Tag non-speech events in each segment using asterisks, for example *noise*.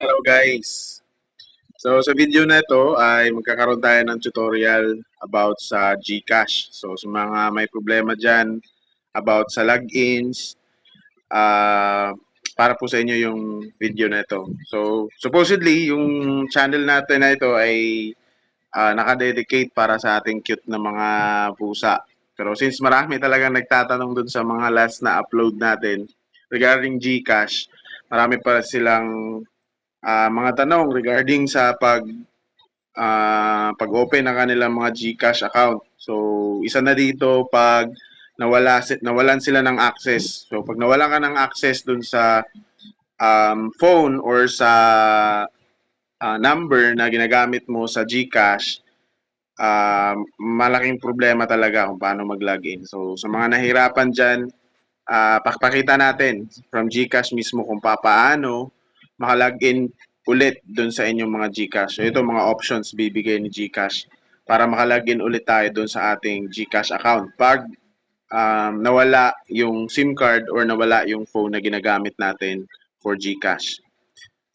Hello guys! So sa video na ito ay magkakaroon tayo ng tutorial about sa GCash. So sa mga may problema dyan about sa logins, ah para po sa inyo yung video na ito. So supposedly yung channel natin na ito ay ah, nakadedicate para sa ating cute na mga pusa. Pero since marami talagang nagtatanong dun sa mga last na upload natin regarding GCash, marami pa silang ah, mga tanong regarding sa pag ah, pag-open ng kanilang mga GCash account. So, isa na dito pag nawala nawalan sila ng access. So, pag nawalan ka ng access dun sa um, phone or sa ah, number na ginagamit mo sa GCash, ah, malaking problema talaga kung paano mag-login. So, sa mga nahirapan dyan, ah, pakpakita natin from GCash mismo kung papaano makalagin ulit dun sa inyong mga GCash. So ito mga options bibigay ni GCash para makalagin ulit tayo dun sa ating GCash account. Pag um, nawala yung SIM card or nawala yung phone na ginagamit natin for GCash.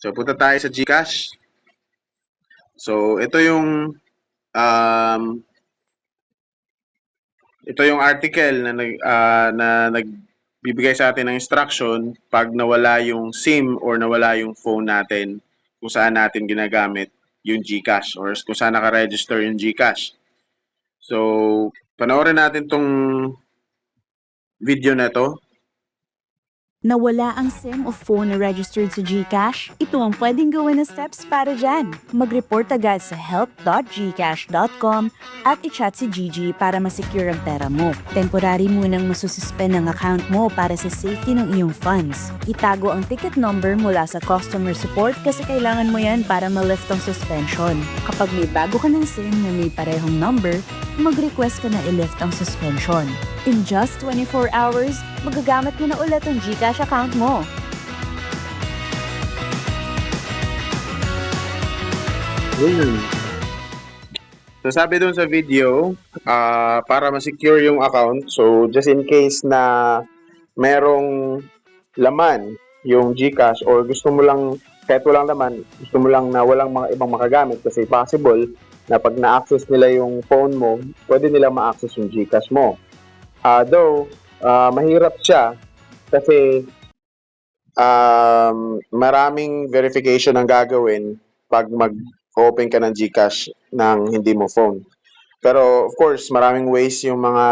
So punta tayo sa GCash. So ito yung um, ito yung article na nag ah, na nagbibigay sa atin ng instruction pag nawala yung SIM or nawala yung phone natin kung saan natin ginagamit yung GCash or kung saan naka-register yung GCash. So, panoorin natin tong video na to. Nawala ang SIM o phone na registered sa GCash? Ito ang pwedeng gawin na steps para dyan. Mag-report agad sa help.gcash.com at i-chat si Gigi para masecure ang pera mo. Temporary munang masususpend ang account mo para sa safety ng iyong funds. Itago ang ticket number mula sa customer support kasi kailangan mo yan para ma-lift ang suspension. Kapag may bago ka ng SIM na may parehong number, mag-request ka na i-lift ang suspension. In just 24 hours, magagamit mo na ulit ang GCash account mo. So sabi dun sa video, ah, para ma-secure yung account, so just in case na merong laman yung GCash or gusto mo lang kahit walang laman, gusto mo lang na walang mga ibang makagamit kasi possible na pag na-access nila yung phone mo, pwede nila ma-access yung GCash mo. Ah, though, ah, mahirap siya kasi um, maraming verification ang gagawin pag mag-open ka ng GCash ng hindi mo phone. Pero of course, maraming ways yung mga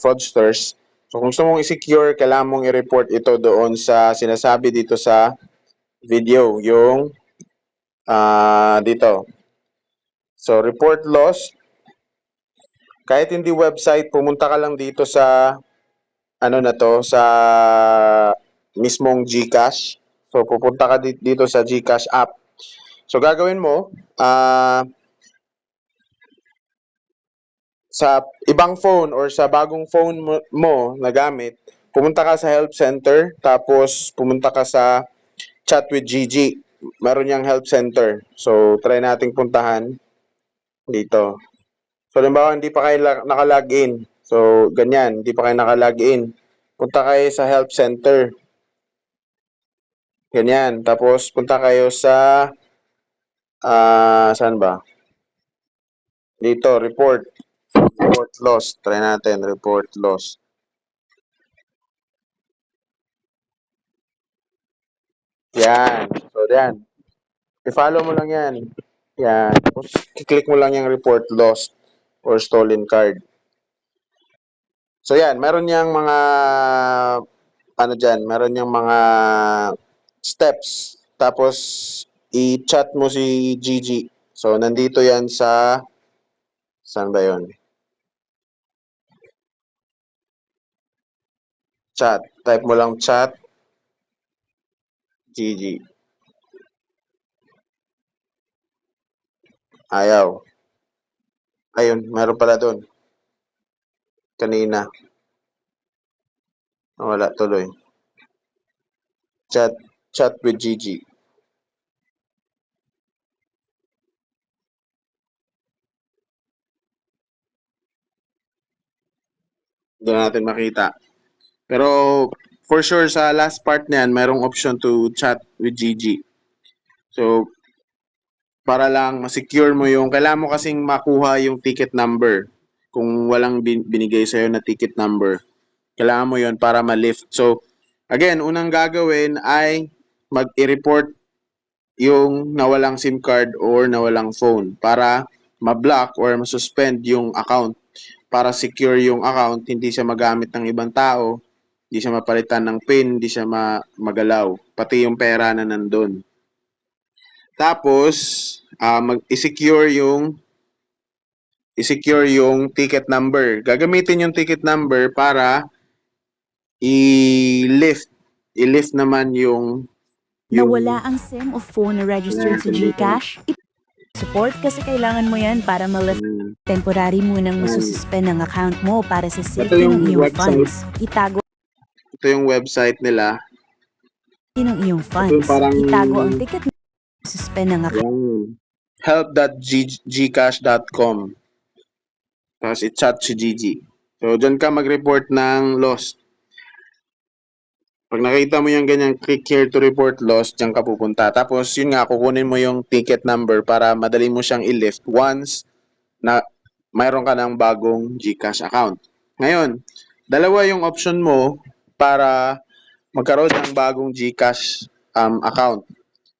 fraudsters. So kung gusto mong i-secure, kailangan mong i-report ito doon sa sinasabi dito sa video, yung ah, dito. So report loss. Kahit hindi website, pumunta ka lang dito sa ano na to, sa mismong GCash. So pupunta ka di- dito sa GCash app. So gagawin mo, ah sa ibang phone or sa bagong phone mo, mo na gamit, pumunta ka sa help center, tapos pumunta ka sa chat with Gigi. Meron niyang help center. So, try nating puntahan dito. So, halimbawa, hindi pa kayo la- nakalagin. So, ganyan, hindi pa kayo nakalagin. Punta kayo sa help center. Ganyan. Tapos, punta kayo sa, ah, saan ba? Dito, report. Report loss. Try natin, report loss. Yan. So, yan. I-follow mo lang yan. Yan. Tapos, click mo lang yung report lost or stolen card. So, yan. Meron niyang mga, ano dyan, meron niyang mga steps. Tapos, i-chat mo si Gigi. So, nandito yan sa, saan ba yun? Chat. Type mo lang chat. Gigi. Ayaw. Ayun, meron pala doon. Kanina. Wala tuloy. Chat, chat with Gigi. Hindi na natin makita. Pero for sure sa last part niyan, merong option to chat with Gigi. So, para lang ma-secure mo yung, kailangan mo kasing makuha yung ticket number. Kung walang bin- binigay sa'yo na ticket number, kailangan mo yon para ma-lift. So, again, unang gagawin ay mag-i-report yung nawalang SIM card or nawalang phone para ma-block or ma-suspend yung account para secure yung account, hindi siya magamit ng ibang tao, hindi siya mapalitan ng PIN, hindi siya ma- magalaw, pati yung pera na nandun. Tapos, ah, mag-secure yung i-secure yung ticket number. Gagamitin yung ticket number para i-lift. I-lift naman yung Nawala ang SIM o phone na registered sa Meron. GCash? Support kasi kailangan mo yan para ma-lift Mm, temporary mo nang Mm. masususpend ang account mo para sa safety yung ng iyong website. funds. Itago ito yung website nila. ang iyong funds. parang- Itago ang ticket mo. Suspend ang account. Help.gcash.com Tapos i-chat si Gigi. So, dyan ka mag-report ng lost. Pag nakita mo yung ganyan, click here to report lost, dyan ka pupunta. Tapos, yun nga, kukunin mo yung ticket number para madali mo siyang i-lift once na mayroon ka ng bagong GCash account. Ngayon, dalawa yung option mo para magkaroon ng bagong GCash um, account.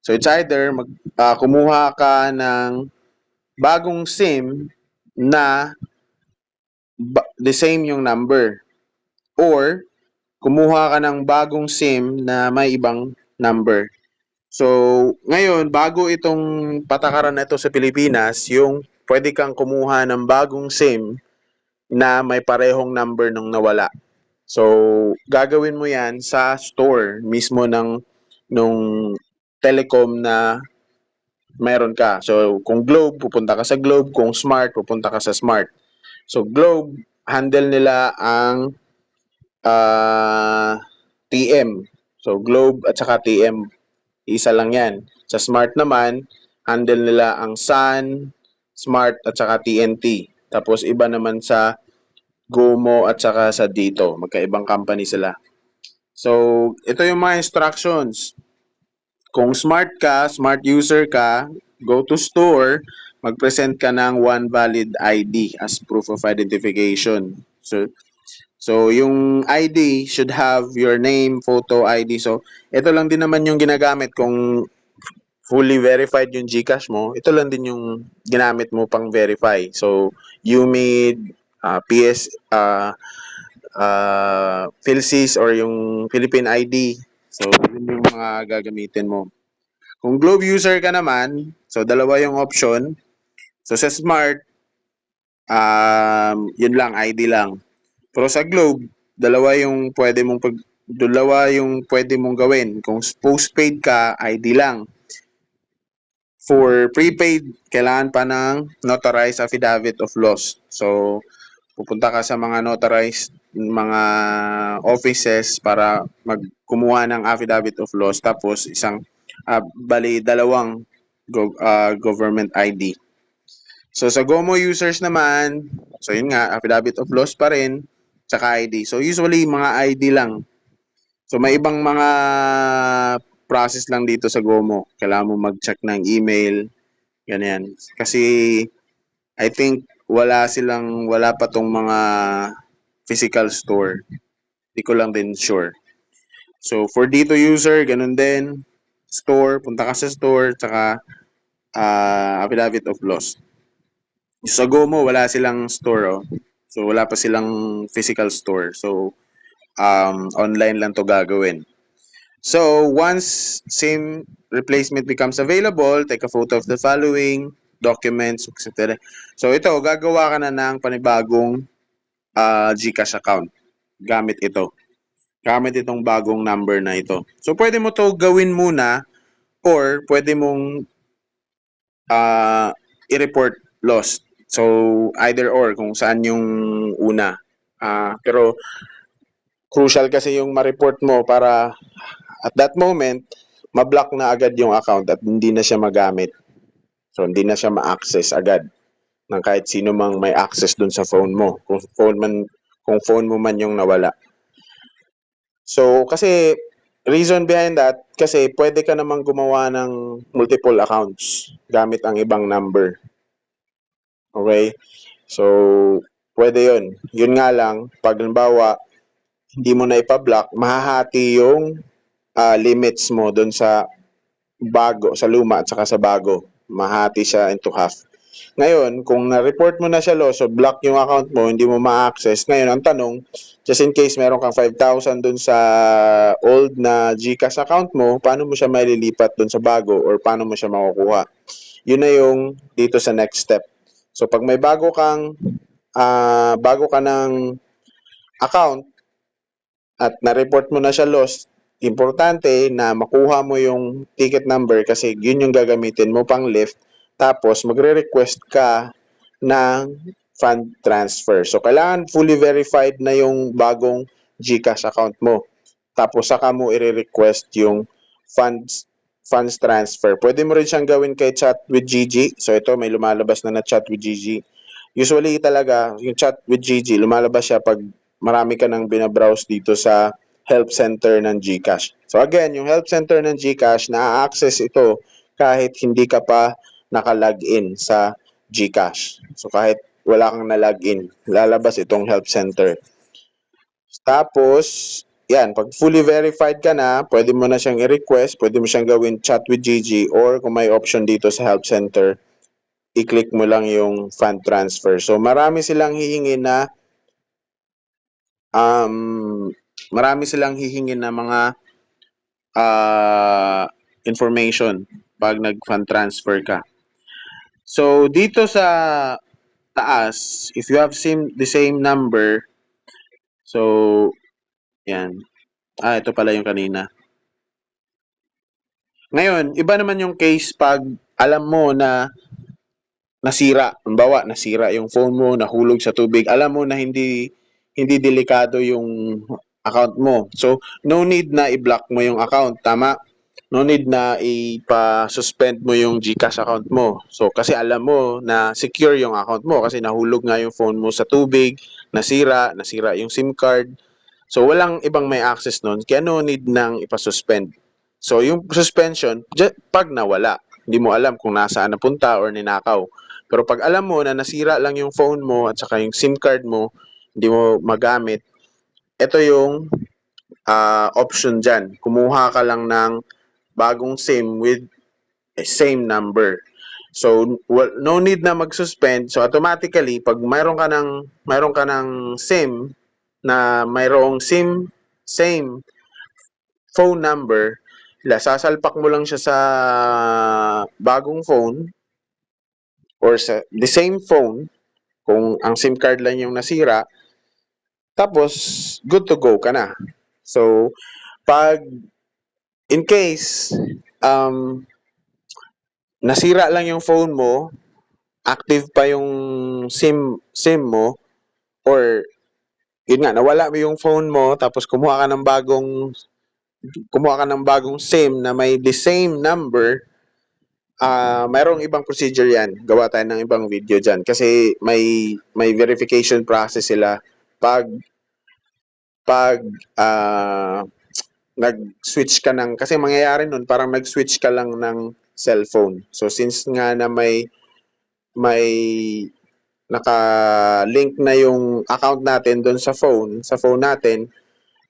So, it's either mag, ah, kumuha ka ng bagong SIM na the same yung number. Or, kumuha ka ng bagong SIM na may ibang number. So, ngayon, bago itong patakaran na ito sa Pilipinas, yung pwede kang kumuha ng bagong SIM na may parehong number nung nawala. So, gagawin mo yan sa store mismo ng nung telecom na meron ka. So, kung Globe, pupunta ka sa Globe. Kung Smart, pupunta ka sa Smart. So, Globe, handle nila ang ah, TM. So, Globe at saka TM, isa lang yan. Sa Smart naman, handle nila ang Sun, Smart at saka TNT. Tapos, iba naman sa Gomo at saka sa Dito. Magkaibang company sila. So, ito yung mga instructions. Kung smart ka, smart user ka, go to store, mag-present ka ng one valid ID as proof of identification. So, so yung ID should have your name, photo, ID. So, ito lang din naman yung ginagamit kung fully verified yung GCash mo. Ito lang din yung ginamit mo pang verify. So, UMID, uh, PS, uh, uh, PhilSys or yung Philippine ID. So, yun yung mga gagamitin mo. Kung Globe user ka naman, so dalawa yung option. So, sa Smart, um, yun lang, ID lang. Pero sa Globe, dalawa yung pwede mong pag dalawa yung pwede mong gawin. Kung postpaid ka, ID lang. For prepaid, kailangan pa ng notarized affidavit of loss. So, pupunta ka sa mga notarized mga offices para magkumuha ng affidavit of loss tapos isang ah, bali dalawang go- ah, government ID. So sa Gomo users naman, so yun nga affidavit of loss pa rin tsaka ID. So usually mga ID lang. So may ibang mga process lang dito sa Gomo. Kailangan mo mag-check ng email, ganyan. Kasi I think wala silang wala pa tong mga physical store. Hindi ko lang din sure. So for dito user, ganun din. Store, punta ka sa store, tsaka ah, affidavit of loss. Sa Gomo, wala silang store. Oh. So wala pa silang physical store. So um, online lang to gagawin. So once SIM replacement becomes available, take a photo of the following documents, etc. So ito, gagawa ka na ng panibagong ah, GCash account gamit ito. Gamit itong bagong number na ito. So pwede mo to gawin muna or pwede mong ah, i-report lost. So either or kung saan yung una. Ah, pero crucial kasi yung ma-report mo para at that moment ma-block na agad yung account at hindi na siya magamit. So hindi na siya ma-access agad ng kahit sino mang may access dun sa phone mo. Kung phone man kung phone mo man yung nawala. So kasi reason behind that, kasi pwede ka namang gumawa ng multiple accounts gamit ang ibang number. Okay? So, pwede yun. Yun nga lang, pag halimbawa, hindi mo na ipa-block, mahahati yung ah, limits mo dun sa bago, sa luma at saka sa bago. Mahati siya into half. Ngayon, kung na-report mo na siya loss, so block yung account mo, hindi mo ma-access. Ngayon, ang tanong, just in case meron kang 5,000 dun sa old na GCash account mo, paano mo siya malilipat dun sa bago or paano mo siya makukuha? Yun na yung dito sa next step. So, pag may bago kang, ah, bago ka ng account at na-report mo na siya lost, importante na makuha mo yung ticket number kasi yun yung gagamitin mo pang lift tapos magre-request ka ng fund transfer. So, kailangan fully verified na yung bagong GCash account mo. Tapos, saka mo i-request yung funds funds transfer. Pwede mo rin siyang gawin kay chat with GG. So, ito may lumalabas na na chat with GG. Usually talaga, yung chat with GG, lumalabas siya pag marami ka nang binabrowse dito sa help center ng GCash. So again, yung help center ng GCash, na-access ito kahit hindi ka pa naka-login sa GCash. So kahit wala kang na-login, lalabas itong help center. Tapos, yan, pag fully verified ka na, pwede mo na siyang i-request, pwede mo siyang gawin chat with GG or kung may option dito sa help center, i-click mo lang yung fund transfer. So marami silang hihingi na um, marami silang hihingi na mga ah, information pag nag-fund transfer ka. So, dito sa taas, if you have same, the same number, so, yan. Ah, ito pala yung kanina. Ngayon, iba naman yung case pag alam mo na nasira. Halimbawa, nasira yung phone mo, nahulog sa tubig. Alam mo na hindi hindi delikado yung account mo. So, no need na i-block mo yung account. Tama? No need na ipa-suspend mo yung GCash account mo. So, kasi alam mo na secure yung account mo kasi nahulog nga yung phone mo sa tubig, nasira, nasira yung SIM card. So, walang ibang may access nun. Kaya no need nang ipa-suspend. So, yung suspension, pag nawala, hindi mo alam kung nasaan napunta or ninakaw. Pero pag alam mo na nasira lang yung phone mo at saka yung SIM card mo, hindi mo magamit, ito yung ah, option dyan. Kumuha ka lang ng bagong SIM with a same number. So, well, no need na mag-suspend. So, automatically, pag mayroon ka ng, mayroon ka ng SIM na mayroong SIM, same phone number, sasalpak mo lang siya sa bagong phone or sa the same phone kung ang SIM card lang yung nasira, tapos good to go ka na. So, pag in case um, nasira lang yung phone mo, active pa yung SIM SIM mo or yun nga nawala mo yung phone mo tapos kumuha ka ng bagong kumuha ka ng bagong SIM na may the same number ah mayroong ibang procedure yan. Gawa tayo ng ibang video dyan. Kasi may, may verification process sila pag pag ah nag-switch ka ng, kasi mangyayari nun, parang nag-switch ka lang ng cellphone. So, since nga na may, may naka-link na yung account natin doon sa phone, sa phone natin,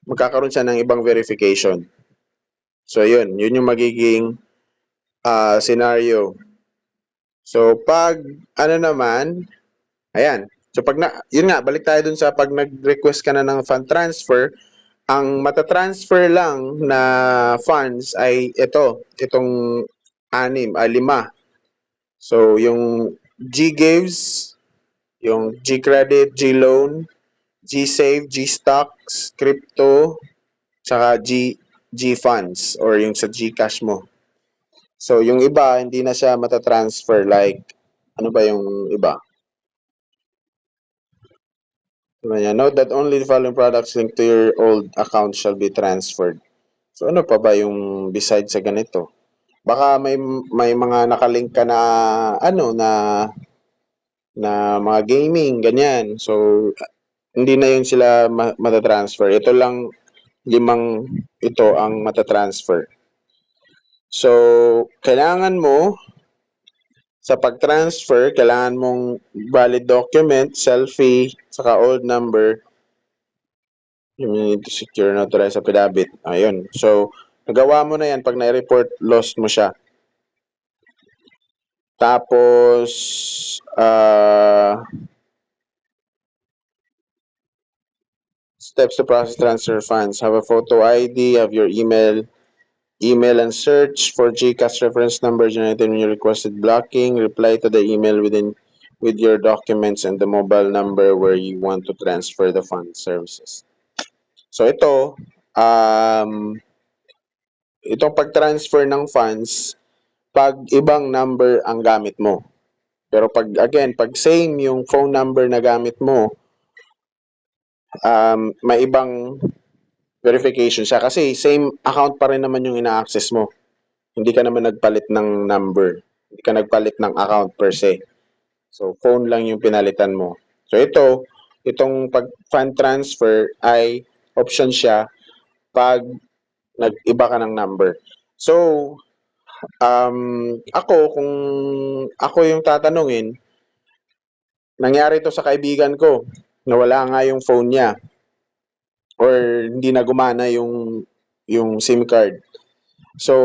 magkakaroon siya ng ibang verification. So, yun. Yun yung magiging ah, scenario. So, pag, ano naman, ayan. So, pag na, yun nga, balik tayo dun sa pag nag-request ka na ng fund transfer, ang matatransfer lang na funds ay ito, itong anim, ah, lima. So, yung G-Gives, yung G-Credit, G-Loan, G-Save, G-Stocks, Crypto, saka G, G-Funds or yung sa Gcash mo. So, yung iba, hindi na siya matatransfer. Like, ano ba yung iba? Diba yan? Note that only the following products linked to your old account shall be transferred. So, ano pa ba yung besides sa ganito? Baka may may mga nakalink ka na ano na na mga gaming ganyan. So hindi na yun sila ma- matatransfer. Ito lang limang ito ang matatransfer. So, kailangan mo sa pag-transfer, kailangan mong valid document, selfie, saka old number. You need to secure and authorize affidavit. Ayun. So, nagawa mo na yan pag na-report, lost mo siya. Tapos, ah, steps to process transfer funds. Have a photo ID, have your email, email and search for GCAS reference number generated when you requested blocking. Reply to the email within with your documents and the mobile number where you want to transfer the fund services. So ito, um, itong pag-transfer ng funds, pag ibang number ang gamit mo. Pero pag, again, pag same yung phone number na gamit mo, um, may ibang verification siya. Kasi same account pa rin naman yung ina-access mo. Hindi ka naman nagpalit ng number. Hindi ka nagpalit ng account per se. So, phone lang yung pinalitan mo. So, ito, itong pag fund transfer ay option siya pag nag-iba ka ng number. So, um, ako, kung ako yung tatanungin, nangyari to sa kaibigan ko, nawala nga yung phone niya or hindi na gumana yung yung SIM card. So,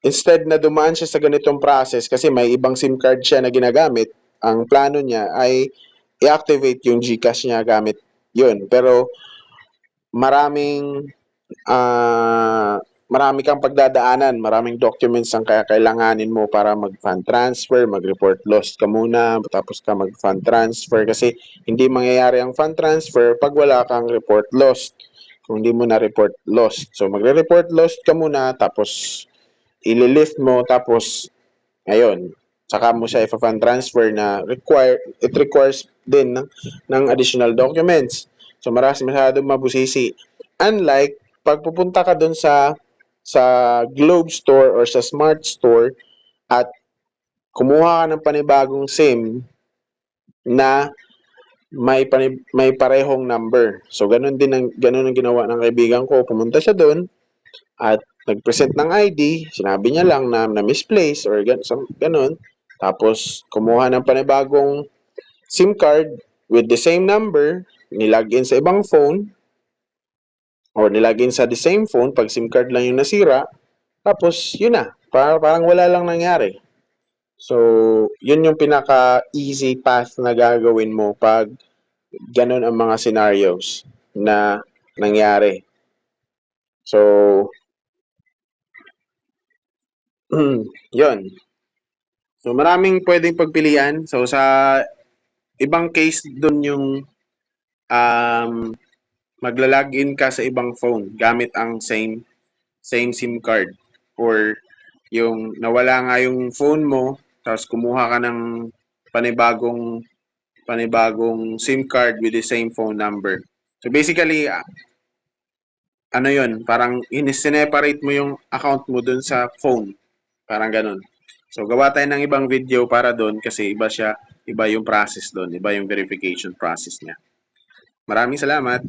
instead na dumaan siya sa ganitong process kasi may ibang SIM card siya na ginagamit, ang plano niya ay i-activate yung GCash niya gamit yun. Pero maraming ah marami kang pagdadaanan, maraming documents ang kailanganin mo para mag-fund transfer, mag-report lost ka muna, tapos ka mag-fund transfer kasi hindi mangyayari ang fund transfer pag wala kang report lost. Kung hindi mo na report lost. So magre-report lost ka muna tapos ililift mo tapos ngayon saka mo siya i-fund transfer na require it requires din ng, ng additional documents. So marami masyadong mabusisi. Unlike pag pupunta ka doon sa sa Globe Store or sa Smart Store at kumuha ka ng panibagong SIM na may pani- may parehong number. So ganun din ang ganun ang ginawa ng kaibigan ko. Pumunta siya doon at nag-present ng ID, sinabi niya lang na na misplace or gan some- ganun. Tapos kumuha ng panibagong SIM card with the same number, nilagin sa ibang phone or nilagin sa the same phone pag SIM card lang yung nasira. Tapos yun na, parang, parang wala lang nangyari. So, yun yung pinaka easy path na gagawin mo pag ganun ang mga scenarios na nangyari. So, *clears throat* yun. So, maraming pwedeng pagpilian. So, sa ibang case dun yung um, magla-login ka sa ibang phone gamit ang same same SIM card or yung nawala nga yung phone mo tapos kumuha ka ng panibagong panibagong SIM card with the same phone number. So basically ah, ano yun, parang in-separate mo yung account mo dun sa phone. Parang ganun. So gawa tayo ng ibang video para doon kasi iba siya, iba yung process doon, iba yung verification process niya. Maraming salamat.